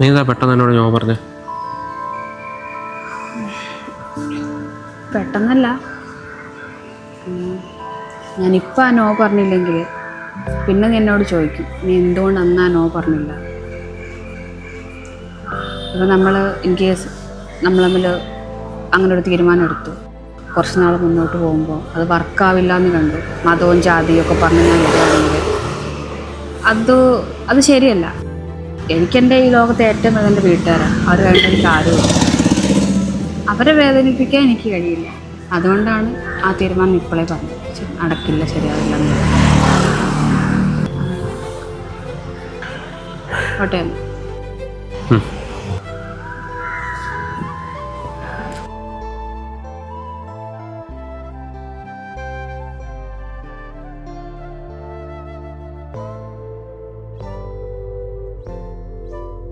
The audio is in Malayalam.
നീ എന്താ പെട്ടെന്ന് എന്നോട് ഞാൻ പറഞ്ഞേ. പെട്ടെന്നല്ല. ഞാനിപ്പോ ആ നോ പറഞ്ഞില്ലെങ്കിൽ പിന്നെ എന്നോട് ചോദിക്കും നീ എന്തുകൊണ്ട് അന്ന് ആ നോ പറഞ്ഞില്ല? അപ്പൊ നമ്മൾ ഇൻ കേസ് നമ്മൾ തമ്മിൽ അങ്ങനെ ഒരു തീരുമാനം എടുത്തു. കുറച്ച് നാൾ മുന്നോട്ട് പോകുമ്പോൾ അത് വർക്കാവില്ല എന്ന് കണ്ടു. മതവും ജാതിയും ഒക്കെ പറഞ്ഞു ഞാൻ അത് അത് ശരിയല്ല. എനിക്കെന്റെ ഈ ലോകത്തെ ഏറ്റവും വലുത് എന്റെ വീട്ടുകാരാണ് അവർ കഴിഞ്ഞ എനിക്ക് ആരുമില്ല. അവരെ വേദനിപ്പിക്കാൻ എനിക്ക് കഴിയില്ല. അതുകൊണ്ടാണ് ആ തീരുമാനം ഇപ്പോഴേ പറഞ്ഞത്. നടക്കില്ല ശരിയാവില്ല ഓട്ടെ.